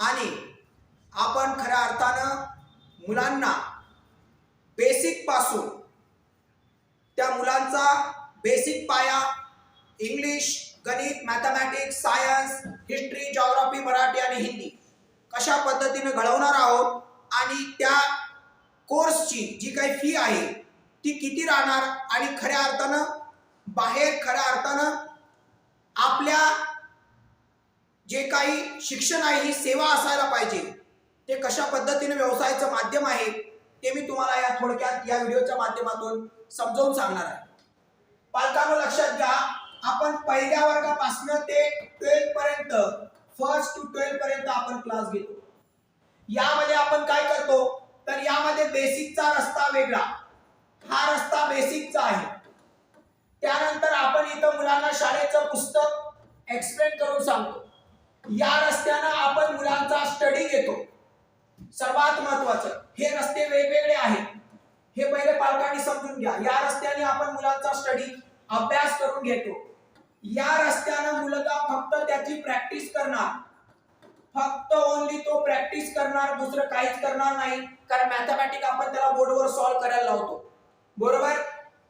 आणि आपण खऱ्या अर्थानं मुलांना बेसिकपासून त्या मुलांचा बेसिक पाया इंग्लिश गणित mathematics science history geography Marathi आणि हिंदी कशा पद्धतीने घडवणार आहोत आणि त्या कोर्सची जी काही फी आहे ती किती राहणार आणि खऱ्या अर्थानं बाहेर खऱ्या अर्थानं आपल्या जे काही शिक्षण आहे ही सेवा असायला पाहिजे. ते कशा पद्धतीने व्यवसायाचं माध्यम आहे ते मी तुम्हाला या थोडक्यात या व्हिडिओच्या माध्यमातून समजावून सांगणार आहे. पालकांनो लक्षात घ्या आपण पहिल्या वर्गापासून ते ट्वेल्थ पर्यंत फर्स्ट टू ट्वेल्थ पर्यंत आपण क्लास घेतो. यामध्ये आपण काय करतो? तर यामध्ये बेसिकचा रस्ता वेगळा. हा रस्ता बेसिकचा आहे. त्यानंतर आपण इथं मुलांना शाळेचं पुस्तक एक्सप्लेन करून सांगतो. या रस्त्यानं आपण मुलांचा स्टडी घेतो. सर्वात महत्वाचं हे रस्ते वेगवेगळे आहेत. हे पहिले पालकांनी समजून घ्या. या रस्त्याने आपण मुलांचा स्टडी अभ्यास करून घेतो. या रस्त्यानं मुलगा फक्त त्याची प्रॅक्टिस करणार? फक्त ओनली तो प्रॅक्टिस करणार दुसरं काहीच करणार नाही. कारण मॅथमॅटिक आपण त्याला बोर्डवर सॉल्व्ह करायला लावतो. बरोबर?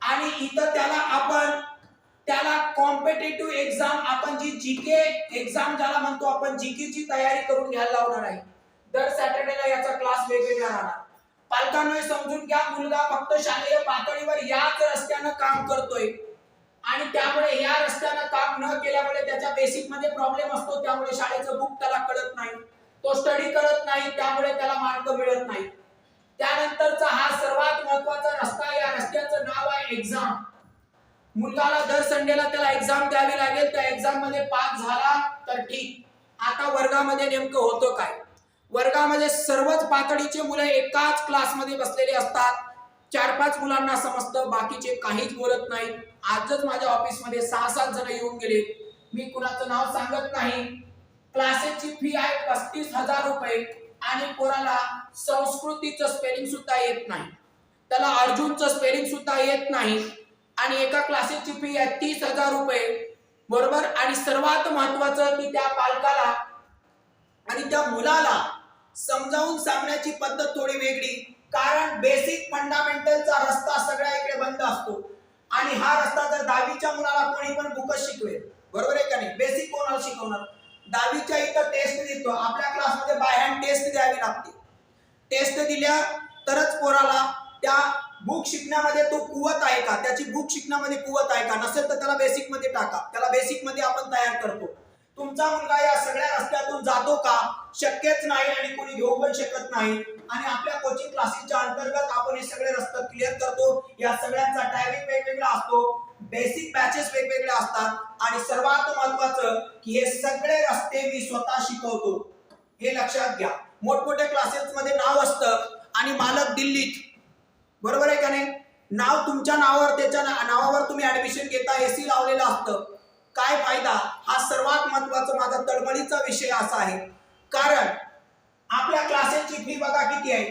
आणि इथं त्याला आपण त्याला कॉम्पिटेटिव्ह एक्झाम आपण जी जीके एक्झाम ज्याला म्हणतो आपण जीके ची तयारी करून घ्यायला लावणार आहे. दर सॅटर्डेला याचा क्लास वेगवेगळा राहणार. पालकांना समजून घ्या मुलगा फक्त शालेय पातळीवर याच रस्त्यानं काम करतोय. आणि त्यामुळे या रस्त्यानं काम न केल्यामुळे त्याच्या बेसिकमध्ये प्रॉब्लेम असतो त्यामुळे शाळेचं बुक त्याला कळत नाही. तो स्टडी करत नाही त्यामुळे त्याला मार्क मिळत नाही. त्यानंतरचा हा सर्वात महत्त्वाचा रस्ता या रस्त्याचं नाव आहे एक्झाम मुलगाला दर संडेला त्याला एक्झाम द्यावी लागेल. त्या एक्झाममध्ये पास झाला तर ठीक. आता वर्गामध्ये नेमकं होतं काय? वर्गामध्ये सर्वच पातळीचे मुलं एकाच क्लासमध्ये बसलेले असतात. चार पाच मुलांना समजतं बाकीचे काहीच बोलत नाही. आजच माझ्या ऑफिसमध्ये सहा सात जण येऊन गेले. मी कुणाचं नाव सांगत नाही. क्लासेसची फी आहे पस्तीस हजार रुपये आणि पोराला संस्कृतीचं स्पेलिंग सुद्धा येत नाही. त्याला अर्जुनचं स्पेलिंग सुद्धा येत नाही. आणि एका क्लासेसची फी आहे तीस हजार रुपये. बरोबर? आणि सर्वात महत्वाचं की त्या पालकाला आणि त्या मुलाला समजावून सांगण्याची पद्धत थोडी वेगळी. कारण बेसिक फंडामेंटलचा रस्ता सगळ्या इकडे बंद असतो. आणि हा रस्ता जर दहावीच्या मुलाला कोणी पण बुकच शिकवेल. बरोबर आहे का नाही? बेसिक कोणाला शिकवणार? दहावीच्या इथं टेस्ट देतो. आपल्या क्लासमध्ये बाय हँड टेस्ट द्यावी लागते. टेस्ट दिल्या तरच पोराला त्या बुक शिकण्यामध्ये तो कुवत आहे का? त्याची बुक शिकण्यामध्ये कुवत आहे का? नसेल तर त्याला बेसिकमध्ये टाका. त्याला बेसिकमध्ये आपण तयार करतो. तुमचा मुलगा या सगळ्या रस्त्यातून जातो का? शक्यच नाही आणि कोणी घेऊ पण शकत नाही. आणि आपल्या कोचिंग क्लासेसच्या अंतर्गत आपण हे सगळे रस्ते क्लिअर करतो. या सगळ्यांचा टायमिंग वेगवेगळा असतो. बेसिक बॅचेस वेगवेगळे असतात. आणि सर्वात महत्वाचं की हे सगळे रस्ते मी स्वतः शिकवतो. हे लक्षात घ्या. मोठमोठ्या क्लासेस मध्ये नाव असतं. आणि मालक दिल्लीत बरोबर आहे का नाही? नाव तुमच्या नावावर त्याच्या नावावर तुम्ही ऍडमिशन घेता एसी लावलेलं असतं. काय फायदा? हा सर्वात महत्त्वाचा माझा तळमळीचा विषय असा आहे. कारण आपल्या क्लासेसची फी बघा किती आहे?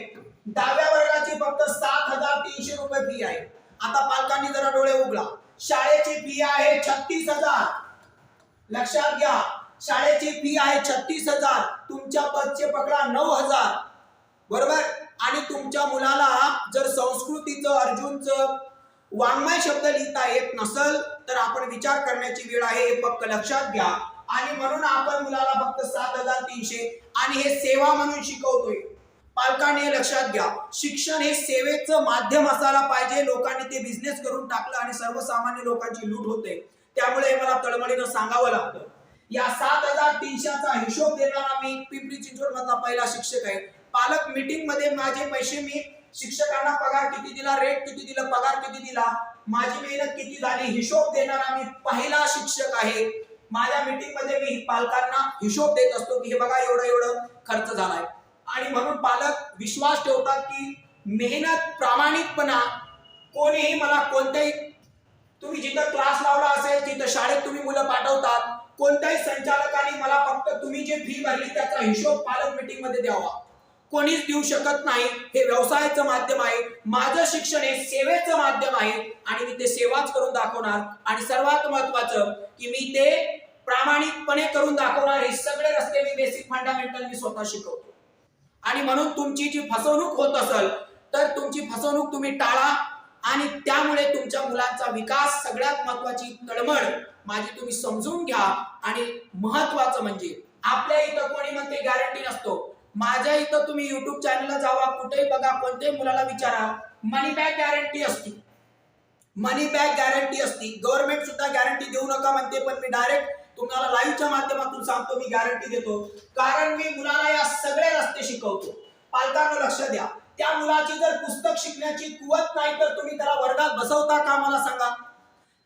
दहाव्या वर्गाची फक्त सात हजार तीनशे रुपये फी आहे. आता पालकांनी जरा डोळे उघडा. शाळेची फी आहे छत्तीस हजार. लक्षात घ्या. शाळेची फी आहे छत्तीस हजार. तुमच्या पदचे पकडा नऊ हजार. बरोबर? आणि तुमच्या मुलाला जर संस्कृतीचं अर्जुनचं वाङ्मय शब्द लिहिता येत नसल तर आपण विचार करण्याची वेळ आहे. हे फक्त लक्षात घ्या. आणि म्हणून आपण मुलाला फक्त सात हजार तीनशे आणि हे सेवा म्हणून शिकवतोय. पालकांनी हे लक्षात घ्या. शिक्षण हे सेवेचं माध्यम असायला पाहिजे. लोकांनी ते बिझनेस करून टाकलं आणि सर्वसामान्य लोकांची लूट होते. त्यामुळे मला तळमळीनं सांगावं लागतं. या सात हजार तीनशेचा हिशोब देणारा मी पिंपरी चिंचवड मधला पहिला शिक्षक आहे. पालक मीटिंगमध्ये माझे पैसे मी शिक्षकांना पगार किती दिला रेट किती दिला पगार किती दिला माझी मेहनत किती झाली हिशोब देणारा मी पहिला शिक्षक आहे. माझ्या मीटिंगमध्ये मी पालकांना हिशोब देत असतो की हे बघा एवढं एवढं खर्च झालाय. आणि म्हणून पालक विश्वास ठेवतात की मेहनत प्रामाणिकपणा कोणीही मला कोणत्याही तुम्ही जिथं क्लास लावला असेल तिथं शाळेत तुम्ही मुलं पाठवतात कोणत्याही संचालकाने मला फक्त तुम्ही जे फी भरली त्याचा हिशोब पालक मीटिंगमध्ये द्यावा. कोणीच देऊ शकत नाही. हे व्यवसायाचं माध्यम आहे. माझं शिक्षण हे सेवेचं माध्यम आहे. आणि मी ते सेवाच करून दाखवणार. आणि सर्वात महत्वाचं की मी ते प्रामाणिकपणे करून दाखवणार. हे सगळे रस्ते मी बेसिक फंडामेंटल मी स्वतः शिकवतो. आणि म्हणून तुमची जी फसवणूक होत असेल तर तुमची फसवणूक तुम्ही टाळा. आणि त्यामुळे तुमच्या मुलांचा विकास सगळ्यात महत्वाची तळमळ माझी तुम्ही समजून घ्या. आणि महत्वाचं म्हणजे आपल्या इथं कोणी म्हणते गॅरंटी नसतो. माझ्या इथं तुम्ही युट्यूब चॅनलला जावा कुठेही बघा कोणत्याही मुलाला विचारा. मनी बॅग गॅरंटी असते. मनी बॅग गॅरंटी असती. गव्हर्नमेंट सुद्धा गॅरंटी देऊ नका म्हणते पण मी डायरेक्ट तुम्हाला लाईव्हच्या माध्यमातून सांगतो मी गॅरंटी देतो. कारण मी मुलाला या सगळे रस्ते शिकवतो. पालकांना लक्ष द्या. त्या मुलाची जर पुस्तक शिकण्याची कुवत नाही तर तुम्ही त्याला वर्गात बसवता का मला सांगा.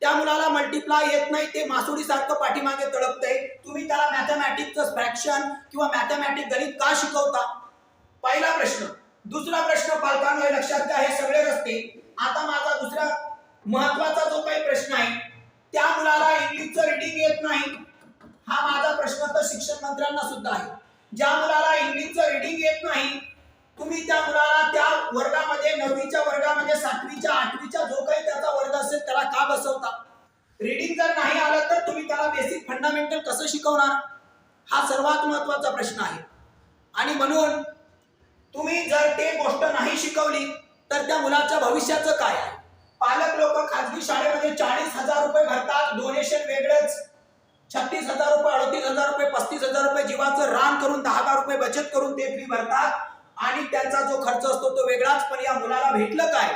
त्या मुलाला मल्टिप्लाय येत नाही ते मासुडीसारखं पाठीमागे तळपतंय तुम्ही त्याला मॅथमॅटिकचं फ्रॅक्शन किंवा मॅथमॅटिक गणित का शिकवता? पहिला प्रश्न. दुसरा प्रश्न पालकांना लक्षात घ्या हे सगळे रस्ते आता माझा दुसरा महत्त्वाचा जो काही प्रश्न आहे त्या मुलाला इंग्लिशचं रिडिंग येत नाही. हा माझा प्रश्न तर शिक्षण मंत्र्यांना सुद्धा आहे. ज्या मुलाला इंग्लिशचं रिडिंग येत नाही तुम्ही त्या मुलाला त्या वर्गामध्ये नववीच्या वर्गामध्ये सातवीच्या आठवीच्या जो काही त्याचा वर्ग असेल त्याला का बसवता? रिडिंग जर नाही आलं तर तुम्ही त्याला बेसिक फंडामेंटल कसं शिकवणार? हा सर्वात महत्त्वाचा प्रश्न आहे. आणि म्हणून तुम्ही जर ते गोष्ट नाही शिकवली तर त्या मुलाच्या भविष्याचं काय आहे? पालक लोक खाजगी शाळेमध्ये चाळीस हजार रुपये भरतात डोनेशन वेगळेच. छत्तीस हजार रुपये अडतीस हजार रुपये पस्तीस हजार रुपये जीवाचं रान करून दहा हजार रुपये बचत करून ते फी भरतात. आणि त्यांचा जो खर्च असतो तो वेगळाच पण या मुलाला भेटलं काय?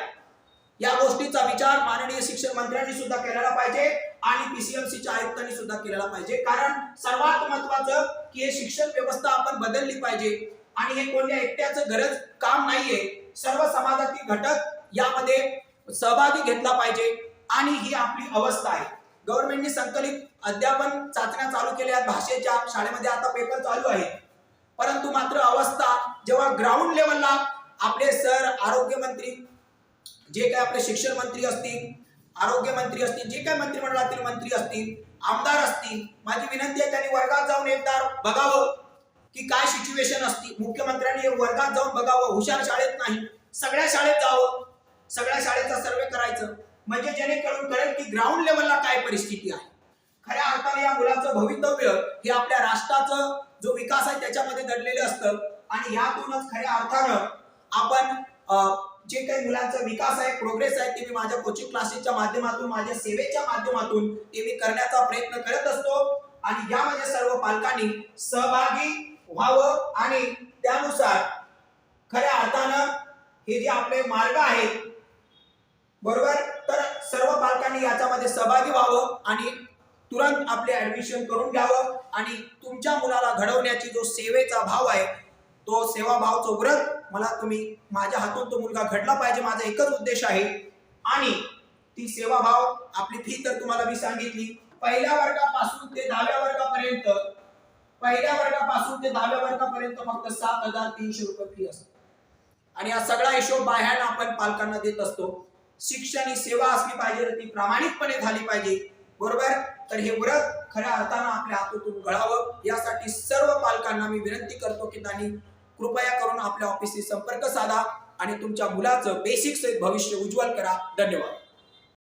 या गोष्टीचा विचार माननीय शिक्षण मंत्र्यांनी सुद्धा केलेला पाहिजे आणि पीसीएमसीच्या आयुक्तांनी सुद्धा केलेला पाहिजे. कारण सर्वात महत्वाचं की हे शिक्षण व्यवस्था आपण बदलली पाहिजे. आणि हे कोणत्या एकट्याचं गरज काम नाहीये. सर्व समाजातील घटक यामध्ये सहभागी घेतला पाहिजे. आणि ही आपली अवस्था आहे. गव्हर्नमेंटने संकलित अध्यापन चाचण्या चालू केल्या भाषेच्या शाळेमध्ये आता पेपर चालू आहे. परंतु मात्र अवस्था जेव्हा ग्राउंड लेवलला आपले सर आरोग्यमंत्री जे काय आपले शिक्षण मंत्री असतील आरोग्यमंत्री असतील जे काय मंत्रिमंडळातील मंत्री असतील आमदार असतील माझी विनंती आहे त्यांनी वर्गात जाऊन एकदा बघावं की काय सिच्युएशन असती. मुख्यमंत्र्यांनी वर्गात जाऊन बघावं. हुशार शाळेत नाही. सगळ्या शाळेत जावं. सगळ्या शाळेचा सर्वे करायचं. म्हणजे जेणेकरून कळेल की ग्राउंड लेवलला काय परिस्थिती आहे. खऱ्या अर्थाने या मुलाचं भवितव्य हे आपल्या राष्ट्राचं जो विकास आहे त्याच्यामध्ये दडलेलं असतं. आणि यातूनच खऱ्या अर्थानं आपण जे काही मुलांचा विकास आहे प्रोग्रेस आहे ते मी माझ्या कोचिंग क्लासेसच्या माध्यमातून माझ्या सेवेच्या माध्यमातून ते मी करण्याचा प्रयत्न करत असतो. आणि यामध्ये सर्व पालकांनी सहभागी व्हावं आणि त्यानुसार खऱ्या अर्थानं हे जे आपले मार्ग आहेत बरोबर? तर सर्व पालकांनी याच्यामध्ये सहभागी व्हावं आणि तुरंत आपले ऍडमिशन करून घ्यावं. आणि तुमच्या मुलाला घडवण्याची जो सेवेचा भाव आहे तो सेवाभाव व्रत मला तुम्ही माझ्या हातून तो मुलगा घडला पाहिजे माझा एकच उद्देश आहे. आणि ती सेवाभाव आपली फी तर तुम्हाला मी सांगितली. पहिल्या वर्गापासून ते दहाव्या वर्गापर्यंत पहिल्या वर्गापासून ते दहाव्या वर्गापर्यंत फक्त सात हजार तीनशे रुपये फी असते. आणि हा सगळा हिशोब बाह्यानं आपण पालकांना देत असतो. शिक्षण ही सेवा असली पाहिजे तर ती प्रामाणिकपणे झाली पाहिजे. बरोबर? तर हे व्रत खऱ्या अर्थानं आपल्या हातातून घडावं यासाठी सर्व पालकांना मी विनंती करतो की त्यांनी कृपया करून आपल्या ऑफिसशी संपर्क साधा आणि तुमच्या मुलाचं बेसिक सहित भविष्य उज्ज्वल करा. धन्यवाद.